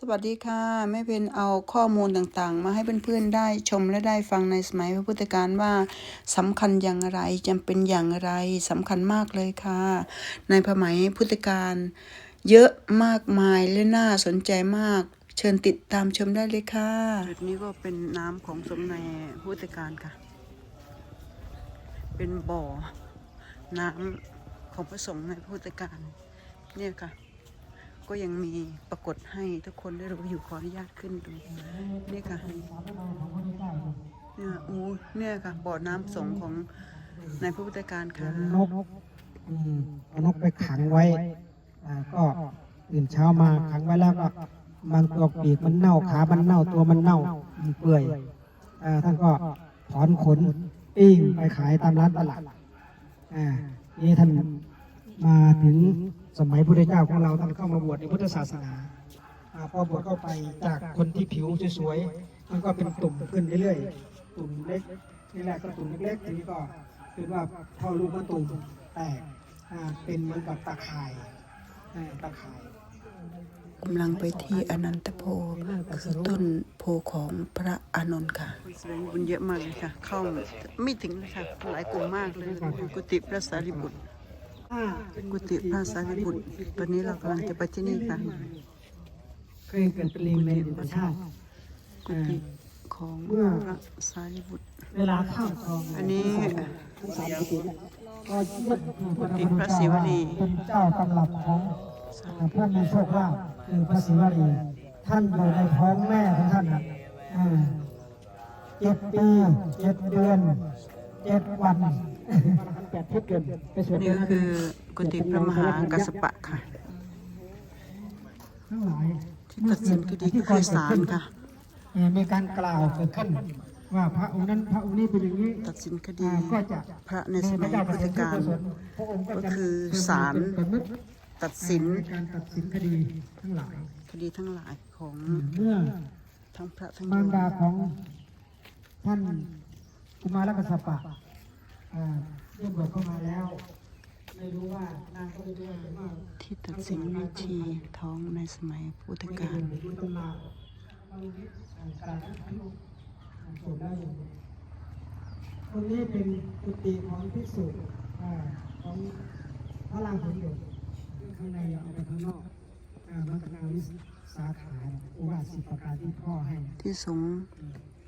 สวัสดีค่ะแม่เพนเอาข้อมูลต่างๆ มาให้เพื่อนๆได้ชมและได้ฟังในสมัยพระพุทธการว่าสำคัญอย่างไรจำเป็นอย่างไรสำคัญมากเลยค่ะ ในพระไหมพุทธการเยอะมากมายและน่าสนใจมาก เชิญติดตามชมได้เลยค่ะจุดนี้ก็เป็นน้ำของสมในพุทธการค่ะ เป็นบ่อน้ำของพระสงฆ์ในพุทธการเนี่ยค่ะ ก็ยังมีปรากฏให้ทุกคนได้รู้อยู่ขออนุญาตขึ้นดูนี่ค่ะเนี่ยอู้เนี่ยค่ะบ่อน้ำสงของในพระพุทธการค่ะนกอืมเอานกไปขังไว้ก็ตื่นเช้ามาขังไว้แล้วก็บางตัวปีกมันเน่าขามันเน่าตัวมันเน่าเปื่อยท่านก็ถอนขนปิ้งไปขายตามร้านตลาดอ่านี่ท่านมาถึง สมัยพุทธเจ้าของเราท่านเข้ามาบวชในพุทธศาสนาอ่าพอบวชเข้าไปจากคนที่ผิวสวยๆมันก็เป็นตุ่มขึ้นเรื่อยๆ ตุ่มเล็กนี่แรกก็ตุ่มเล็กๆทีนี้ก็คือว่าพอลูกมะตุ่มแตกอ่าเป็นเหมือนกับตะข่ายอ่าตะข่ายกำลังไปที่อนันตโพคือต้นโพของพระอานนท์ค่ะแสดงบุญเยอะมากเลยค่ะ เข้าไม่ถึงเลยค่ะ หลายกลุ่มมากเลยกุฏิพระสารีบุตรอ่า กุฏิพระสารีบุตรตอนนี้เรากำลังจะไปที่นี่ค่ะเคยเกิดเป็นลิงในธรรมชาติกุฏิของพระสารีบุตร เวลาข้ามคลองอันนี้ทั้งสามกุฏิเนี่ยก็ยึดกุฏิพระศิวลีเป็นเจ้าตำรับของพระมีโชคลาภคือพระศิวลีท่านอยู่ในท้องแม่ของท่านน่ะอ่าเจ็ดปีเจ็ดเดือนเจ็ดวันแปดทิศเกิ นไปสวดนี่ก็คือกุฏิพระมหากัสสปะค่ะ ทั้งหลายที่ตัดสินคดีก็คือศาลค่ะ เอ่อมีการกล่าวเกิดขึ้น ว่าพระองค์นั้นพระองค์นี้เป็นอย่างนี้ตัดสินคดีอ่าก็จะพระในสมัยพุทธกาล พระองค์ก็ก็จะคือศาล เป็นมุกตัดสินในการตัดสินคดีทั้งหลาย คดีทั้งหลายของเมื่อทั้งพระทั้งโยมารมดาของท่านกุมารกัสสปะอ่า เรียกบวชเข้ามาแล้ว ไม่รู้ว่านางก็ไม่รู้ว่าที่ตัดสินวิธีท้องในสมัยพุทธไม่กาเกิลนในยุคตำนานบางทีอ่านกระดาษทั้งหมดอ่านจบได้อยู่ตรงนี้เป็นกุฏิของภิกษุอ่าของพระรามผลอยู่ข้างในอย่าเอาไปข้างนอกอ่ามัตนาวิสาขาอุบาสิบประการที่พ่อให้ ที่สงฆ์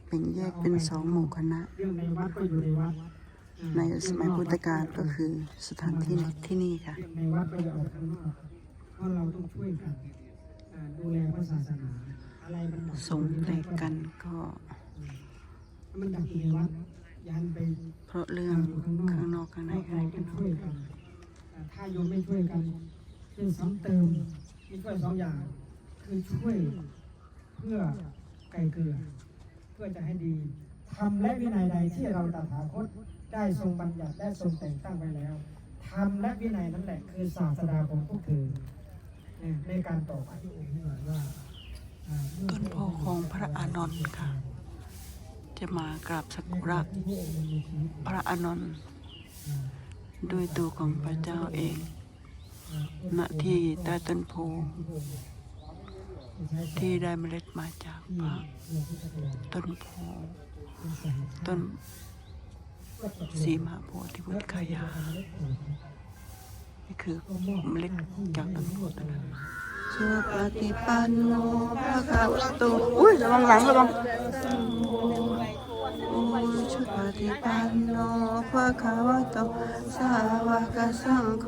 แบ่งแยกเป็นสองหมู่คณะเรื่องในวัดก็อยู่ในวัด ในสมัยพุทธกาลก็คือสถานที่ที่นี่ค่ะในวัดก็อย่าออกข้างนอกเพราะเราต้องช่วยกันดูแลพระศาสนาอะไรมันสงแตกกันก็มันดับอยู่ในวัดยันไปเพราะเรื่องข้างนอกข้างในข้างในเราต้องช่วยกันถ้าโยมไม่ช่วยกันช่วยซ้ำเติมมีช่วยสองอย่าง คือช่วยเพื่อไกลเกลือ เพื่อจะให้ดีทำและวินัยใดที่เราตถาคต ได้ทรงบัญญัติและทรงแต่งตั้งไว้แล้วทำและวินัยนั่นแหละคือศาสดาของพวกเธอในการต่อไปที่องค์นี้หน่อยว่าอ่าเมื่อต้นโพของพระอานนท์ค่ะ จะมากราบสักการะพระอานนท์ด้วยตัวของพระเจ้าเองณที่ใต้ต้นโพที่ได้เมล็ดมาจากพระต้นโพต้น สีมหาโพธิพุทธคายา นี่คือเมล็ดจากต้นโพต้นนั้นสุปฏิปันโนภะคะวะโตอุ้ยระวังหลังระวังสุปฏิปันโนภะคะวะโตสาวกสังโฆ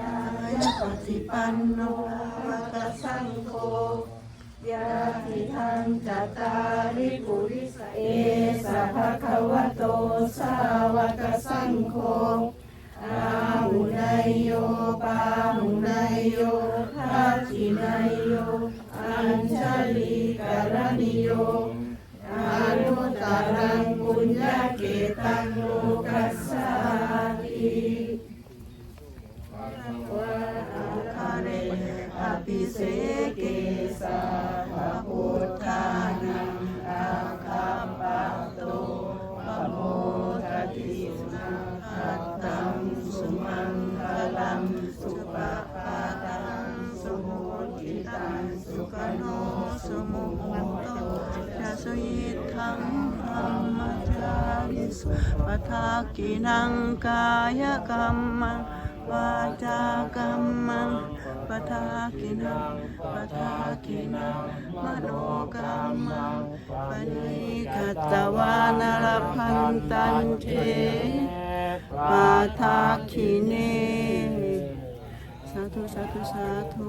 ยายปฏิปันโนภะคะสังโฆยาติทังจตาริปุริสเอสะภะคะวะโต สาวกสังโฆอาหุนายโยปาหุนายโยทักขินายโย อัญชลีกรณิโยอานุตารังปุญญาเกตังโลกัสสาติวะอาคาเรอภิเสเกส สปทากินังกายกรรมังวาจากรรมังปทากินังปทากินังมโนกรรมังปณิคัตตวานรพันตันเทปาทาคิเนสาธุสาธุสาธุ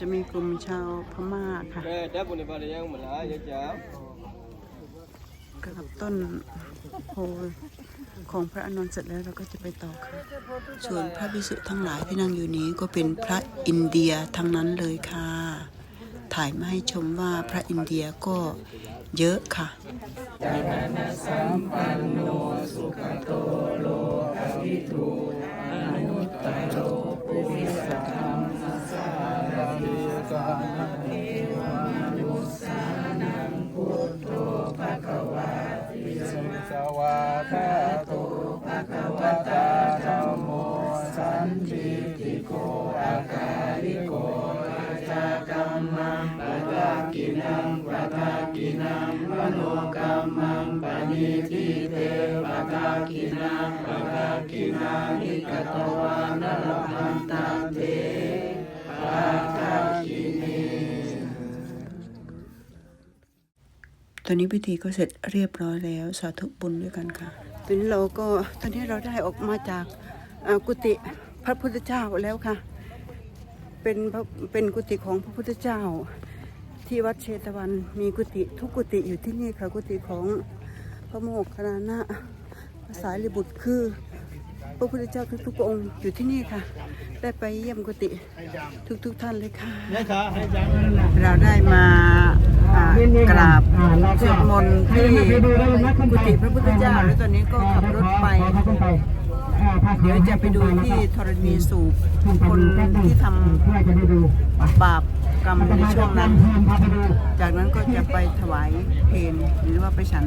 จะมีกลุ่มชาวพม่าค่ะ Kaya dah pun daripada yang mana ya jam. กับต้นโพของพระอานนท์เสร็จแล้วเราก็จะไปต่อค่ะ ส่วนพระภิกษุทั้งหลายที่นั่งอยู่นี้ก็เป็นพระอินเดียทั้งนั้นเลยค่ะ ถ่ายมาให้ชมว่าพระอินเดียก็เยอะค่ะสวาคาโตภะคะวะตาธัมโมสันติติโกอาการิโกอาจากัมมังปะทากินังปะทากินังมโนกัมมังปณิทิเตปะทากินังปะทากินังนิกตวานรพันตัน เตปะทากิเนตอนนี้พิธีก็เสร็จเรียบร้อยแล้วสาธุบุญด้วยกันค่ะตอนนี้เราก็ตอนนี้เราได้ออกมาจากเอ่อกุฏิพระพุทธเจ้าแล้วค่ะ เป็นพระเป็นกุฏิของพระพุทธเจ้า ที่วัดเชตวัน มีกุฏิทุกกุฏิอยู่ที่นี่ค่ะกุฏิของพระโมคคัลลานะพระสายรีบุตรคือ พระพุทธเจ้าทุกๆองค์อยู่ที่นี่ค่ะ ได้ไปเยี่ยมกุฏิทุกๆท่านเลยค่ะ เราได้มาอ่ากราบสวดมนต์ที่กุฏิพระพุทธเจ้า แล้วตอนนี้ก็ขับรถไปเดี๋ยวจะไปดูที่ธรณีสูบคนที่ทำบาปกรรมในช่วงนั้น จากนั้นก็จะไปถวายเพลหรือว่าไปฉัน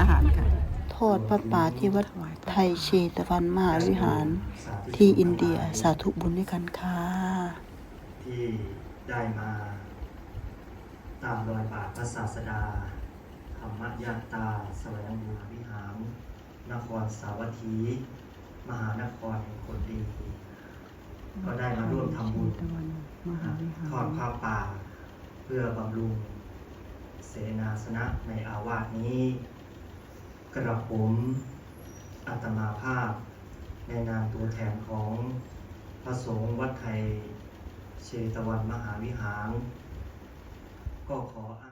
อาหารค่ะ ทอดพระป่าที่วัดไทยเชตวันมหาวิหารที่อินเดียสาธุบุญด้วยกันค่ะที่ได้มาตามรอยบาทพระศาสดาธรรมยาตาสวงบุญวิหาร นครสาวัตถี มหานครแห่งคนดี ก็ได้มาร่วมทำบุญทอดผ้าป่าเพื่อบำรุงเสนาสนะในอาวาสนี้ กระผมอัตมาภาพ ในนามตัวแทนของพระสงฆ์วัดไทยเชตวันมหาวิหาร ก็ขออ